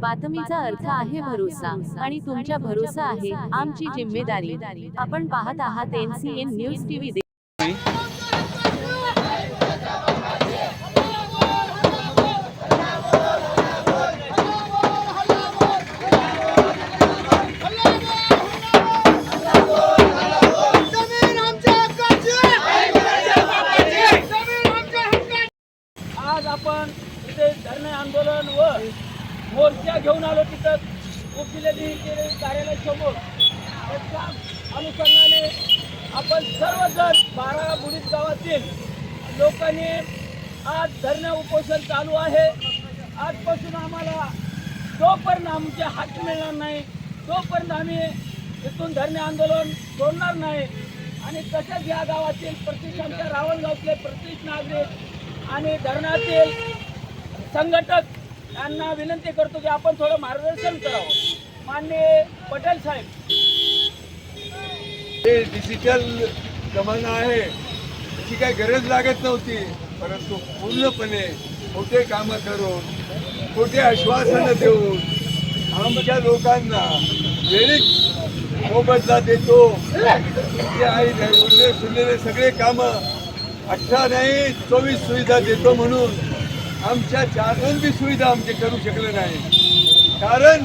बातमीचा अर्थ आहे भरोसा आणि तुमच्या भरोसा आहे आमची जिम्मेदारी. आपण पाहत आहात एनसीएन न्यूज. टीव्ही. आज आपण इथे धरणे आंदोलन व मोर्चा घेऊन आलो तिथं. उपजिल्हाधिकारी कार्यालयासमोर त्याच्या अनुषंगाने आपण सर्वजण बारा बुडीत गावातील लोकांनी आज धरणं उपोषण चालू आहे. आजपासून आम्हाला जोपर्यंत आमचे हात मिळणार नाही तोपर्यंत आम्ही इथून धरणे आंदोलन सोडणार नाही. आणि तसेच या गावातील प्रत्येक आमच्या रावणगावचे प्रत्येक नागरिक आणि धरणातील संघटक यांना विनंती करतो की आपण थोडं मार्गदर्शन करावं. माननीय पटेल साहेब. हे डिजिटल जमाना आहे त्याची काही गरज लागत नव्हती परंतु पूर्णपणे खोटे कामं करून खोटे आश्वासनं देऊन आमच्या लोकांना वेळीच मोबदला देतो. जे आहे उरले सुरलेले सगळे कामं अठरा नाही चोवीस सुविधा देतो म्हणून. आमच्या चार बी सुविधा आमचे करू शकले नाही. कारण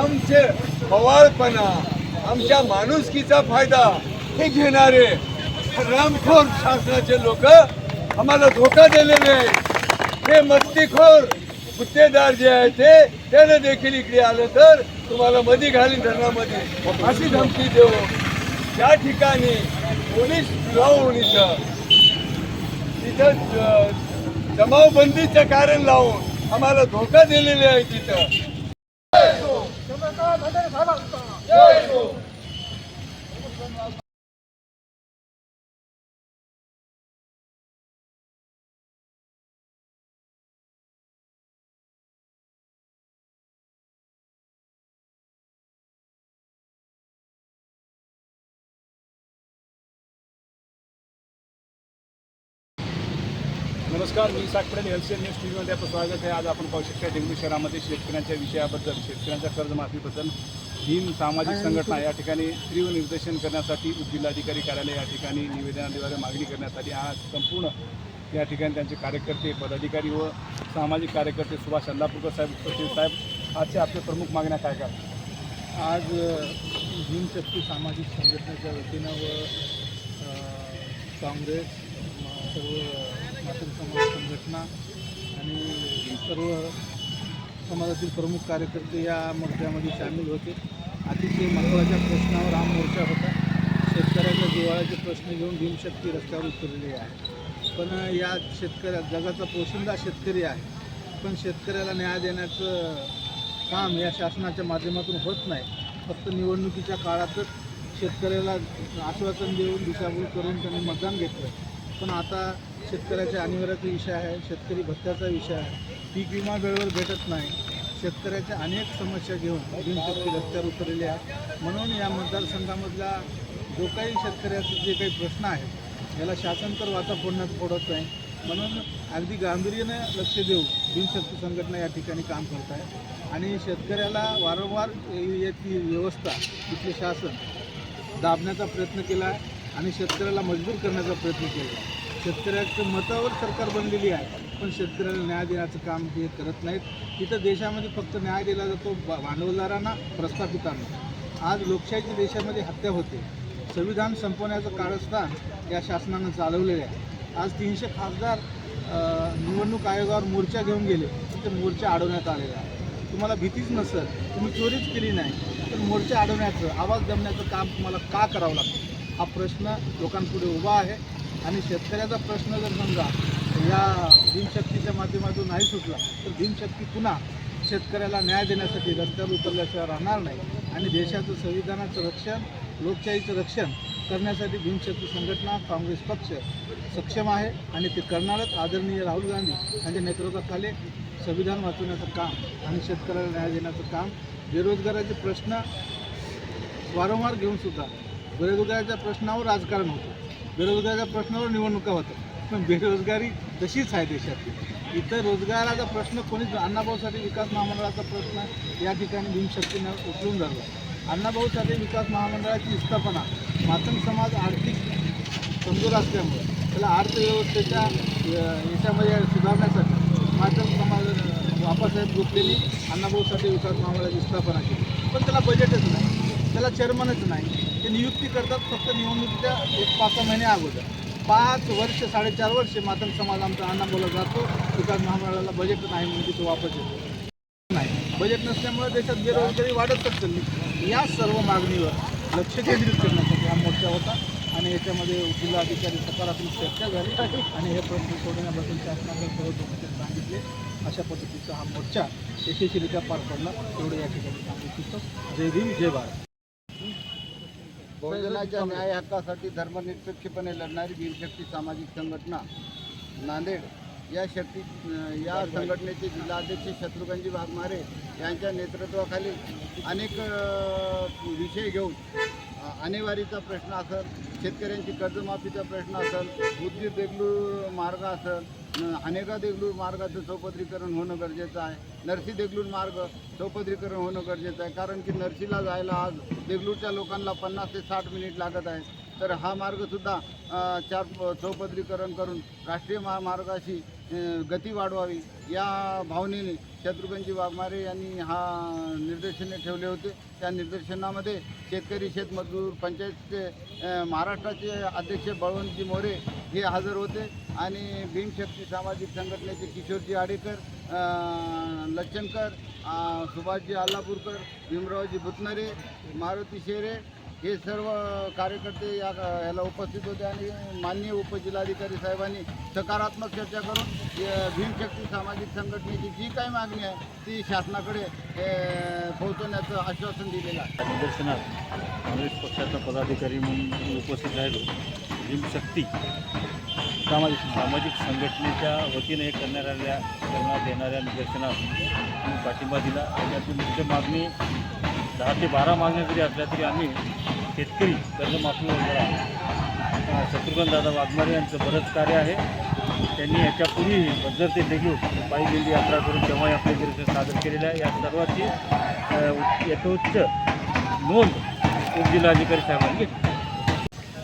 आमचे पवाळपणा आमच्या माणुसकीचा फायदा हे घेणारे रामखोर शासनाचे लोक आम्हाला धोका दिलेले आहेत हे मस्तीखोर गुत्तेदार जे आहे ते त्याने देखील इकडे आलं तर तुम्हाला मधी घालीन धरणामध्ये. अशी धमकी देऊ त्या ठिकाणी पोलीस लावून इथं तिथं जमावबंदीचं कारण लावून आम्हाला धोका दिलेले आहे तिथं. नमस्कार मी साकपडे एलसीएन न्यूज टी व्हीमध्ये आपलं स्वागत आहे. आज आपण पाहू शकता देवणी शहरामध्ये शेतकऱ्यांच्या विषयाबद्दल शेतकऱ्यांच्या कर्जमाफीबद्दल. भीम सामाजिक संघटना या ठिकाणी तीव्र निर्देशन करण्यासाठी उपजिल्हाधिकारी कार्यालय या ठिकाणी निवेदनाद्वारे मागणी करण्यासाठी आज संपूर्ण या ठिकाणी त्यांचे कार्यकर्ते पदाधिकारी व सामाजिक कार्यकर्ते सुभाष अल्लापूरकर साहेब उपस्थित साहेब आजच्या आपल्या प्रमुख मागण्या काय काय? आज भीमशक्ती सामाजिक संघटनेच्या वतीनं व काँग्रेस सर्व मातृ समाज संघटना आणि सर्व समाजातील प्रमुख कार्यकर्ते या मोर्चामध्ये सामील होते. अतिशय महत्त्वाच्या प्रश्नावर हा मोर्चा होता. शेतकऱ्याच्या जिव्हाळ्याचे प्रश्न घेऊन भीमशक्ती रस्त्यावर उतरलेली आहे. पण या शेतकऱ्या जगाचा पोशिंदा शेतकरी आहे. पण शेतकऱ्याला न्याय देण्याचं काम या शासनाच्या माध्यमातून होत नाही. फक्त निवडणुकीच्या काळातच शेतकऱ्याला आश्वासन देऊन दिशाभूल करून त्यांनी मतदान घेतलं. पण आता शेतकऱ्याच्या अनिवार्याचा विषय आहे शेतकरी भत्त्याचा विषय आहे. पीक विमा वेळेवर भेटत नाही. शेतकऱ्याच्या अनेक समस्या घेऊन भीमशक्ती रस्त्यावर उतरलेले आहे म्हणून या मतदारसंघामधला जो काही शेतकऱ्याचे जे काही प्रश्न आहेत याला शासन तर वाचा फोडण्यात फोडत नाही. म्हणून अगदी गांभीर्याने लक्ष देऊ बिनशक्ती संघटना या ठिकाणी काम करत आहे आणि शेतकऱ्याला वारंवार याची व्यवस्था इथले शासन दाबण्याचा प्रयत्न केला आहे. आणि शेतकऱ्याला मजबूर करण्याचा प्रयत्न केला. शेतकऱ्याच्या मतावर सरकार बनलेली आहे पण शेतकऱ्याला न्याय देण्याचं काम ते करत नाहीत. इथं देशामध्ये फक्त न्याय दिला जातो भा- भांडवलदारांना प्रस्थापितांना. आज लोकशाहीच्या देशामध्ये हत्या होते. संविधान संपवण्याचं कारस्थान या शासनानं चालवलेलं आहे. आज तीनशे खासदार निवडणूक आयोगावर मोर्चा घेऊन गेले तर मोर्चा अडवण्यात आलेला आहे. तुम्हाला भीतीच नसेल तुम्ही चोरीच केली नाही तर मोर्चा अडवण्याचं आवाज दमण्याचं काम तुम्हाला का करावं लागतं? हा प्रश्न लोकांपुढे उभा आहे. आणि शेतकऱ्याचा प्रश्न जर समजा या भीमशक्तीच्या माध्यमातून नाही सुटला तर भीमशक्ती पुन्हा शेतकऱ्याला न्याय देण्यासाठी रस्त्यावर उतरल्याशिवाय राहणार नाही. आणि देशाचं संविधानाचं रक्षण लोकशाहीचं रक्षण करण्यासाठी भीमशक्ती संघटना काँग्रेस पक्ष सक्षम आहे. आणि ते करणारच आदरणीय राहुल गांधी यांच्या नेतृत्वाखाली संविधान वाचवण्याचं काम आणि शेतकऱ्याला न्याय देण्याचं काम. बेरोजगाराचे प्रश्न वारंवार घेऊन सुद्धा बेरोजगाराच्या प्रश्नावर राजकारण होतं. बेरोजगाराच्या प्रश्नावर निवडणुका होतात. पण बेरोजगारी तशीच आहे देशातली. इतर रोजगाराचा प्रश्न कोणीच अण्णाभाऊसाठी विकास महामंडळाचा प्रश्न या ठिकाणी भीमशक्तीनं उचलून धरला. अण्णाभाऊसाठी विकास महामंडळाची स्थापना मातंग समाज आर्थिक कमजोर असल्यामुळे त्याला अर्थव्यवस्थेच्या याच्यामध्ये सुधारण्यासाठी मातंग समाज अ, बाबासाहेब गुप्तेनी अण्णाभाऊसाठी विकास महामंडळाची स्थापना केली. पण त्याला बजेटच नाही. त्याला चेअरमनच नाही. ते नियुक्ती करतात फक्त निवडणुकीच्या एक पाच सहा महिने अगोदर. पाच वर्ष साडेचार वर्ष मातंग समाज आमचा अण्णाभाऊला जातो. विकास महामंडळाला बजेट नाही म्हणून तिथं वापस येतो. नाही. बजेट नसल्यामुळे देशात बेरोजगारी वाढतच चालली. या सर्व मागणीवर लक्ष केंद्रित करण्यासाठी हा मोर्चा होता आणि याच्यामध्ये जिल्हाधिकारी सकारात्मक चर्चा झाली आणि हे प्रश्न सोडवण्याबद्दल शासनाने सर्व सांगितले. अशा पद्धतीचा हा मोर्चा यशस्वीरित्या पार पडला. तेवढं या ठिकाणी सांगू इच्छितो. जय भीम जय भारत. बहुजनाच्या न्याय हक्कासाठी धर्मनिरपेक्षपणे लढणारी भीमशक्ती सामाजिक संघटना नांदेड. या शक्ती या संघटनेचे जिल्हाध्यक्ष शत्रुघ्नजी वाघमारे यांच्या नेतृत्वाखाली अनेक विषय घेऊन आणेवारीचा प्रश्न असेल शेतकऱ्यांची कर्जमाफीचा प्रश्न असेल उदगीर देगलूर मार्ग असेल अनेका देगलूर मार्गाचं चौपदरीकरण होणं गरजेचं आहे नरसी देगलूर मार्ग चौपदरीकरण होणं गरजेचं आहे कारण की नरसीला जायला आज देगलूरच्या लोकांना पन्नास ते साठ मिनिट लागत आहे तर हा मार्गसुद्धा चार चौपदरीकरण करून राष्ट्रीय महामार्गाशी गती वाढवावी. या भावनेने शत्रुघ्नजी वाघमारे यांनी हा निर्देशने ठेवले होते. त्या निर्देशनामध्ये शेतकरी शेतमजूर पंचायतचे महाराष्ट्राचे अध्यक्ष बळवंतजी मोरे हे हजर होते आणि भीमशक्ती सामाजिक संघटनेचे किशोरजी आडेकर लच्छनकर सुभाषजी आल्लापूरकर भीमरावजी भुतनरे मारुती शेरे हे सर्व कार्यकर्ते या याला उपस्थित होते आणि माननीय उपजिल्हाधिकारी साहेबांनी सकारात्मक चर्चा करून भीमशक्ती सामाजिक संघटनेची जी काही मागणी आहे ती शासनाकडे पोहोचवण्याचं आश्वासन दिलेलं आहे. निदर्शनात काँग्रेस पक्षाचा पदाधिकारी म्हणून उपस्थित राहिलो. भीमशक्ती सामाजिक सामाजिक संघटनेच्या वतीने करण्यात आलेल्या करण्यात येणाऱ्या निदर्शनास पाठिंबा दिला. त्याची मुख्य मागणी दहा ते बारा मागण्या जरी असल्या तरी आम्ही शेतकरी कर्जमाफी वगैरे शत्रुघ्न दादा वाघमारे यांचं बरंच कार्य आहे. त्यांनी याच्यापूर्वी बद्दर ते देगलूर पायी दिंडी यात्रा करून तेव्हाही आपले निदर्शन सादर केलेलं आहे या सर्वाची यथोच्च नोंद उपजिल्हाधिकारी साहेबांनी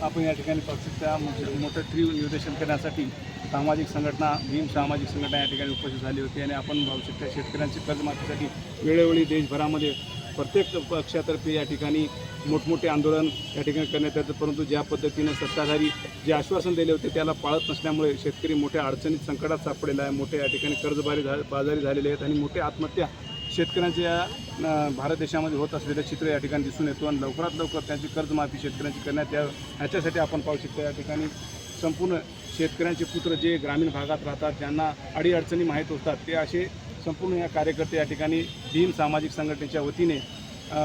आपण या ठिकाणी पक्षाच्या म्हणजे मोठं मोठं निर्देशन करण्यासाठी सामाजिक संघटना भीम सामाजिक संघटना या ठिकाणी उपस्थित झाली होती. आणि आपण पाहू शकता शेतकऱ्यांची कर्जमाफीसाठी वेळोवेळी देशभरामध्ये प्रत्येक पक्षातर्फे या ठिकाणी मोठमोठे आंदोलन या ठिकाणी करण्यात येतं. परंतु ज्या पद्धतीनं सत्ताधारी जे आश्वासन दिले होते त्याला पाळत नसल्यामुळे शेतकरी मोठ्या अडचणीत संकटात सापडलेला आहे. मोठे या ठिकाणी कर्जबारी झा बाजारी झालेले आहेत आणि मोठे आत्महत्या शेतकऱ्यांच्या भारत देशामध्ये होत असलेलं चित्र या ठिकाणी दिसून येतो आणि लवकरात लवकर त्यांची कर्जमाफी शेतकऱ्यांची करण्यात यावं ह्याच्यासाठी आपण पाहू शकतो या ठिकाणी संपूर्ण शेतकऱ्यांचे पुत्र जे ग्रामीण भागात राहतात ज्यांना अडीअडचणी माहीत असतात ते असे संपूर्ण या कार्यकर्ते या ठिकाणी भीम सामाजिक संघटनेच्या वतीने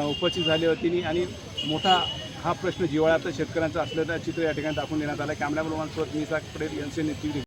उपस्थित झाले होते आणि मोठा हा प्रश्न जिवाळ्यात शेतकऱ्यांचा असल्याचं चित्र या ठिकाणी दाखवून देण्यात आलं. कॅमेरामॅन सोबत मी साक पडेल यांचे नेतृत्व